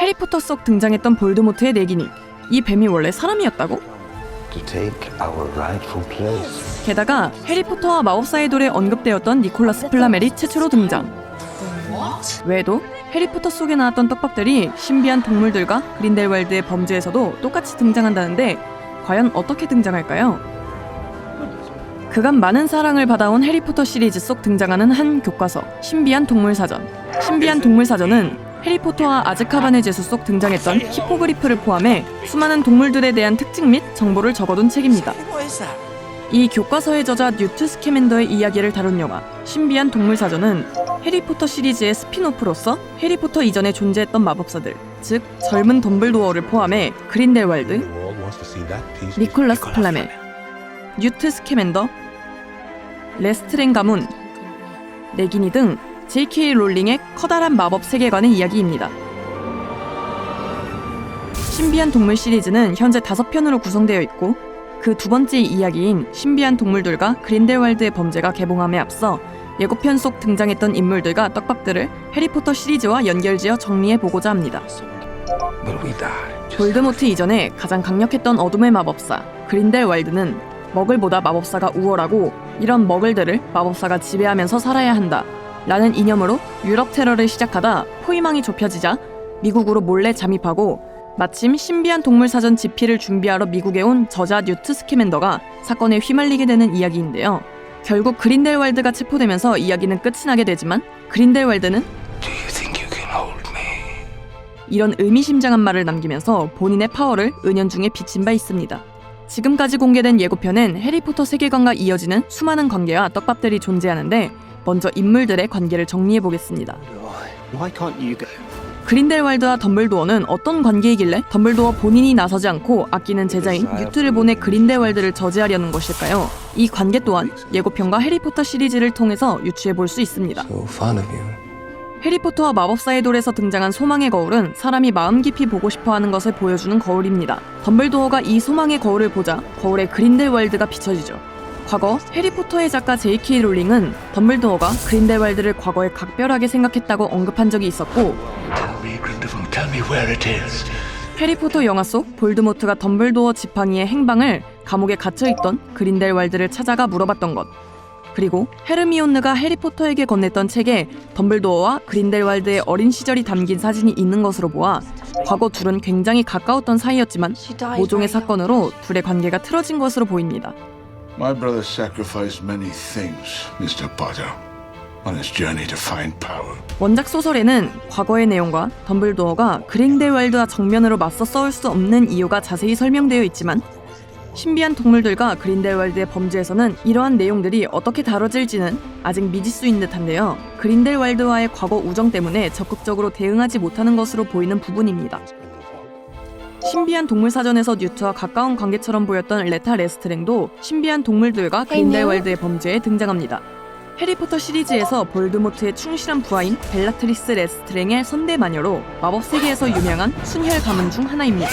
해리포터 속 등장했던 볼드모트의 내기니 이 뱀이 원래 사람이었다고? to take our rightful place. 게다가 해리포터와 마법사의 돌에 언급되었던 니콜라스 플라멜이 최초로 등장. 외에도 해리포터 속에 나왔던 떡밥들이 신비한 동물들과 그린델월드의 범죄에서도 똑같이 등장한다는데 과연 어떻게 등장할까요? 그간 많은 사랑을 받아온 해리포터 시리즈 속 등장하는 한 교과서 신비한 동물 사전. 신비한 동물 사전은 해리포터와 아즈카반의 제수 속 등장했던 히포그리프를 포함해 수많은 동물들에 대한 특징 및 정보를 적어둔 책입니다. 이 교과서의 저자 뉴트 스캐맨더의 이야기를 다룬 영화 신비한 동물 사전은 해리포터 시리즈의 스피노프로서 해리포터 이전에 존재했던 마법사들, 즉 젊은 덤블도어를 포함해 그린델왈드, 니콜라스 플라멜, 뉴트 스캐맨더, 레스트랭 가문, 네기니 등 J.K. 롤링의 커다란 마법 세계관의 이야기입니다. 신비한 동물 시리즈는 현재 다섯 편으로 구성되어 있고 그 두 번째 이야기인 신비한 동물들과 그린델왈드의 범죄가 개봉함에 앞서 예고편 속 등장했던 인물들과 떡밥들을 해리포터 시리즈와 연결지어 정리해 보고자 합니다. 볼드모트 이전에 가장 강력했던 어둠의 마법사 그린델왈드는 머글보다 마법사가 우월하고 이런 머글들을 마법사가 지배하면서 살아야 한다 라는 이념으로 유럽 테러를 시작하다 포위망이 좁혀지자 미국으로 몰래 잠입하고 마침 신비한 동물 사전 집필을 준비하러 미국에 온 저자 뉴트 스캐맨더가 사건에 휘말리게 되는 이야기인데요. 결국 그린델왈드가 체포되면서 이야기는 끝이 나게 되지만 그린델왈드는 Do you think you can hold me? 이런 의미심장한 말을 남기면서 본인의 파워를 은연중에 비친 바 있습니다. 지금까지 공개된 예고편은 해리포터 세계관과 이어지는 수많은 관계와 떡밥들이 존재하는데 먼저 인물들의 관계를 정리해 보겠습니다. Why can't you go? 그린델왈드와 덤블도어는 어떤 관계이길래 덤블도어 본인이 나서지 않고 아끼는 제자인 뉴트를 보내 그린델왈드를 저지하려는 것일까요? 이 관계 또한 예고편과 해리포터 시리즈를 통해서 유추해 볼 수 있습니다. So fond of you. 해리포터와 마법사의 돌에서 등장한 소망의 거울은 사람이 마음 깊이 보고 싶어 하는 것을 보여주는 거울입니다. 덤블도어가 이 소망의 거울을 보자 거울에 그린델왈드가 비춰지죠. 과거 해리포터의 작가 J.K. 롤링은 덤블도어가 그린델왈드를 과거에 각별하게 생각했다고 언급한 적이 있었고 Tell me, Grindelwald. Tell me where it is. 해리포터 영화 속 볼드모트가 덤블도어 지팡이의 행방을 감옥에 갇혀있던 그린델왈드를 찾아가 물어봤던 것 그리고 헤르미온느가 해리포터에게 건넸던 책에 덤블도어와 그린델왈드의 어린 시절이 담긴 사진이 있는 것으로 보아 과거 둘은 굉장히 가까웠던 사이였지만 모종의 사건으로 둘의 관계가 틀어진 것으로 보입니다. My brother sacrificed many things, Mr. Potter, on his journey to find power. 원작 소설에는 과거의 내용과 덤블도어가 그린델왈드와 정면으로 맞서 싸울 수 없는 이유가 자세히 설명되어 있지만 신비한 동물들과 그린델왈드의 범죄에서는 이러한 내용들이 어떻게 다뤄질지는 아직 미지수인 듯한데요. 그린델왈드와의 과거 우정 때문에 적극적으로 대응하지 못하는 것으로 보이는 부분입니다. 신비한 동물 사전에서 뉴트와 가까운 관계처럼 보였던 레타 레스트랭도 신비한 동물들과 그린델왈드의 범죄에 등장합니다. 해리포터 시리즈에서 볼드모트의 충실한 부하인 벨라트리스 레스트랭의 선대 마녀로 마법 세계에서 유명한 순혈 가문 중 하나입니다.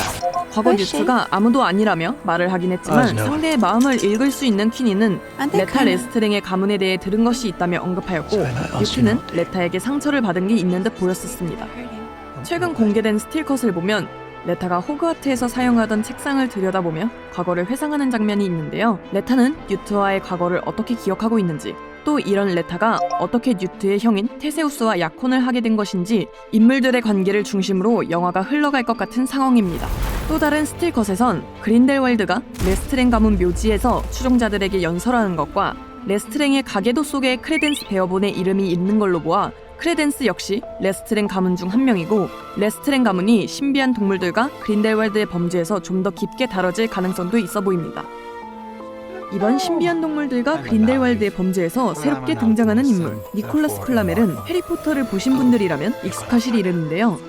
과거 뉴트가 아무도 아니라며 말을 하긴 했지만 상대의 마음을 읽을 수 있는 퀸이는 레타 레스트랭의 가문에 대해 들은 것이 있다며 언급하였고 뉴트는 레타에게 상처를 받은 게 있는 듯 보였었습니다. 최근 공개된 스틸컷을 보면 레타가 호그와트에서 사용하던 책상을 들여다보며 과거를 회상하는 장면이 있는데요. 레타는 뉴트와의 과거를 어떻게 기억하고 있는지, 또 이런 레타가 어떻게 뉴트의 형인 테세우스와 약혼을 하게 된 것인지 인물들의 관계를 중심으로 영화가 흘러갈 것 같은 상황입니다. 또 다른 스틸컷에선 그린델월드가 레스트랭 가문 묘지에서 추종자들에게 연설하는 것과 레스트랭의 가게도 속에 크레덴스 베어본의 이름이 있는 걸로 보아 크레덴스 역시 레스트랭 가문 중 한 명이고 레스트랭 가문이 신비한 동물들과 그린델월드의 범죄에서 좀 더 깊게 다뤄질 가능성도 있어 보입니다. 이번 신비한 동물들과 그린델월드의 범죄에서 새롭게 등장하는 인물 니콜라스 플라멜은 해리포터를 보신 분들이라면 익숙하실 이름인데요.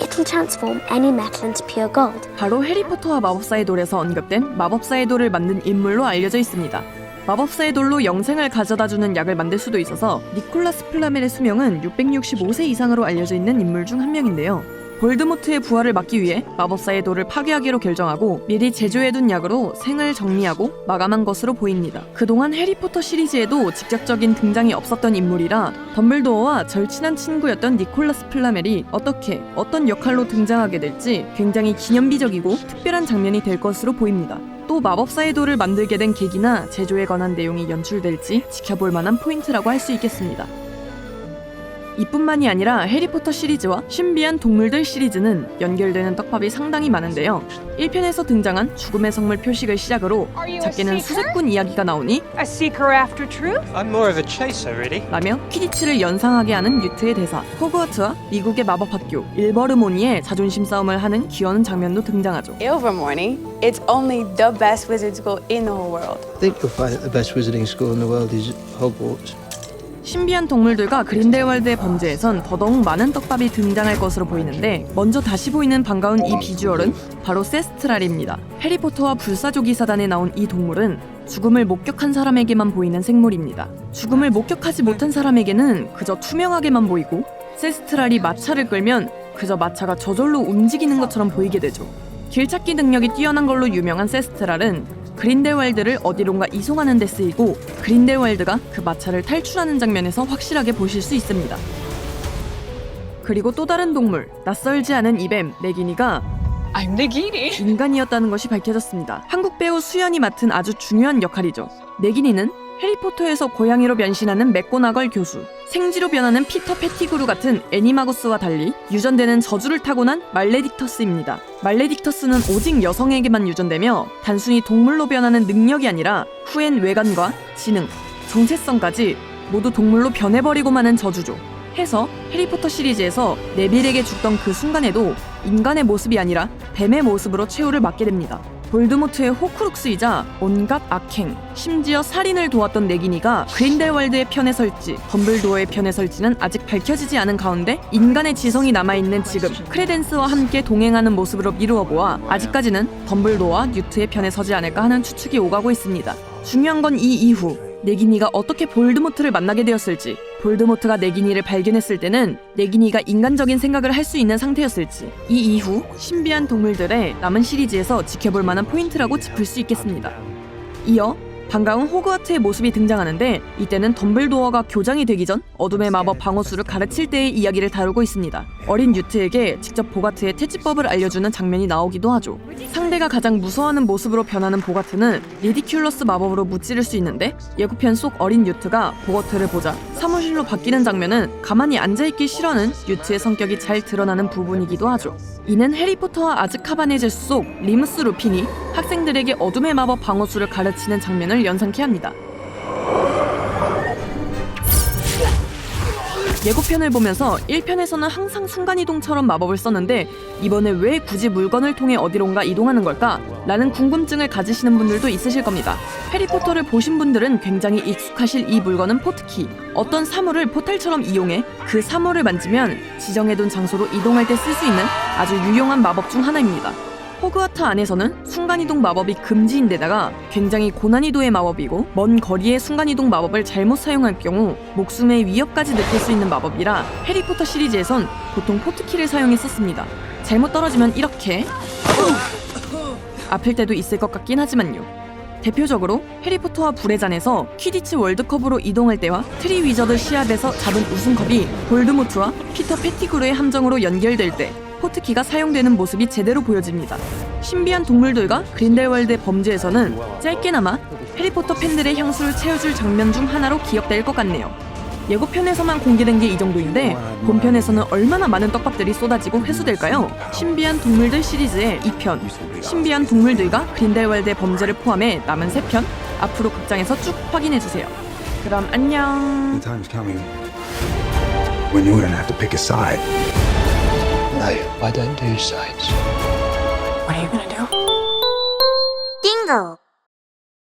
It can transform any metal into pure gold. 바로 해리포터와 마법사의 돌에서 언급된 마법사의 돌을 만든 인물로 알려져 있습니다. 마법사의 돌로 영생을 가져다주는 약을 만들 수도 있어서 니콜라스 플라멜의 수명은 665세 이상으로 알려져 있는 인물 중 한 명인데요. 볼드모트의 부활을 막기 위해 마법사의 돌을 파괴하기로 결정하고 미리 제조해둔 약으로 생을 정리하고 마감한 것으로 보입니다. 그동안 해리포터 시리즈에도 직접적인 등장이 없었던 인물이라 덤블도어와 절친한 친구였던 니콜라스 플라멜이 어떻게 어떤 역할로 등장하게 될지 굉장히 기념비적이고 특별한 장면이 될 것으로 보입니다. 또 마법사의 돌을 만들게 된 계기나 제조에 관한 내용이 연출될지 지켜볼 만한 포인트라고 할 수 있겠습니다. 이뿐만이 아니라 해리포터 시리즈와 신비한 동물들 시리즈는 연결되는 떡밥이 상당히 많은데요. 1편에서 등장한 죽음의 성물 표식을 시작으로 작게는 수색꾼 이야기가 나오니 A seeker after truth? I'm more of a chaser, really. 라며 퀴디치를 연상하게 하는 뉴트의 대사, 호그와트와 미국의 마법학교 일버르모니의 자존심 싸움을 하는 귀여운 장면도 등장하죠. It's only the best wizard school in the whole world. I think you'll find that the best wizarding school in the world is Hogwarts. 신비한 동물들과 그린델월드의 범죄에선 더더욱 많은 떡밥이 등장할 것으로 보이는데 먼저 다시 보이는 반가운 이 비주얼은 바로 세스트랄입니다. 해리포터와 불사조기 사단에 나온 이 동물은 죽음을 목격한 사람에게만 보이는 생물입니다. 죽음을 목격하지 못한 사람에게는 그저 투명하게만 보이고 세스트랄이 마차를 끌면 그저 마차가 저절로 움직이는 것처럼 보이게 되죠. 길찾기 능력이 뛰어난 걸로 유명한 세스트랄은 그린델월드를 어디론가 이송하는 데 쓰이고 그린델월드가 그 마차를 탈출하는 장면에서 확실하게 보실 수 있습니다. 그리고 또 다른 동물, 낯설지 않은 이뱀 네기니가 I'm. 인간이었다는 것이 밝혀졌습니다. 한국 배우 수연이 맡은 아주 중요한 역할이죠. 네기니는 해리포터에서 고양이로 변신하는 맥고나걸 교수, 생쥐로 변하는 피터 페티그루 같은 애니마구스와 달리 유전되는 저주를 타고난 말레딕터스입니다. 말레딕터스는 오직 여성에게만 유전되며 단순히 동물로 변하는 능력이 아니라 후엔 외관과 지능, 정체성까지 모두 동물로 변해버리고 마는 저주죠. 해서 해리포터 시리즈에서 네빌에게 죽던 그 순간에도 인간의 모습이 아니라 뱀의 모습으로 최후를 맞게 됩니다. 볼드모트의 호크룩스이자 온갖 악행, 심지어 살인을 도왔던 네기니가 그린델월드의 편에 설지, 덤블도어의 편에 설지는 아직 밝혀지지 않은 가운데 인간의 지성이 남아있는 지금 크레덴스와 함께 동행하는 모습으로 미루어 보아 아직까지는 덤블도어와 뉴트의 편에 서지 않을까 하는 추측이 오가고 있습니다. 중요한 건 이 이후 네기니가 어떻게 볼드모트를 만나게 되었을지, 볼드모트가 네기니를 발견했을 때는 네기니가 인간적인 생각을 할 수 있는 상태였을지, 이 이후 신비한 동물들의 남은 시리즈에서 지켜볼 만한 포인트라고 짚을 수 있겠습니다. 이어 반가운 호그와트의 모습이 등장하는데 이때는 덤블도어가 교장이 되기 전 어둠의 마법 방어수를 가르칠 때의 이야기를 다루고 있습니다. 어린 뉴트에게 직접 보가트의 퇴치법을 알려주는 장면이 나오기도 하죠. 상대가 가장 무서워하는 모습으로 변하는 보가트는 리디큘러스 마법으로 무찌를 수 있는데 예고편 속 어린 뉴트가 보거트를 보자 사무실로 바뀌는 장면은 가만히 앉아있기 싫어하는 뉴트의 성격이 잘 드러나는 부분이기도 하죠. 이는 해리포터와 아즈카바네제 속 리무스 루핀이 학생들에게 어둠의 마법 방어수를 가르치는 장면을 연상케 합니다. 예고편을 보면서 1편에서는 항상 순간이동처럼 마법을 썼는데 이번에 왜 굳이 물건을 통해 어디론가 이동하는 걸까? 라는 궁금증을 가지시는 분들도 있으실 겁니다. 해리포터를 보신 분들은 굉장히 익숙하실 이 물건은 포트키. 어떤 사물을 포탈처럼 이용해 그 사물을 만지면 지정해둔 장소로 이동할 때 쓸 수 있는 아주 유용한 마법 중 하나입니다. 호그와트 안에서는 순간이동 마법이 금지인데다가 굉장히 고난이도의 마법이고 먼 거리의 순간이동 마법을 잘못 사용할 경우 목숨의 위협까지 느낄 수 있는 마법이라 해리포터 시리즈에선 보통 포트키를 사용했었습니다. 잘못 떨어지면 이렇게 아플 때도 있을 것 같긴 하지만요. 대표적으로 해리포터와 불의 잔에서 퀴디치 월드컵으로 이동할 때와 트리 위저드 시합에서 잡은 우승컵이 볼드모트와 피터 페티그루의 함정으로 연결될 때 포트키가 사용되는 모습이 제대로 보여집니다. 신비한 동물들과 그린델월드의 범죄에서는 짧게나마 해리포터 팬들의 향수를 채워줄 장면 중 하나로 기억될 것 같네요. 예고편에서만 공개된 게 이 정도인데 본편에서는 얼마나 많은 떡밥들이 쏟아지고 회수될까요? 신비한 동물들 시리즈의 2편 신비한 동물들과 그린델월드의 범죄를 포함해 남은 3편 앞으로 극장에서 쭉 확인해 주세요. 그럼 안녕 No, I don't do sides. What are you gonna do? Dingle.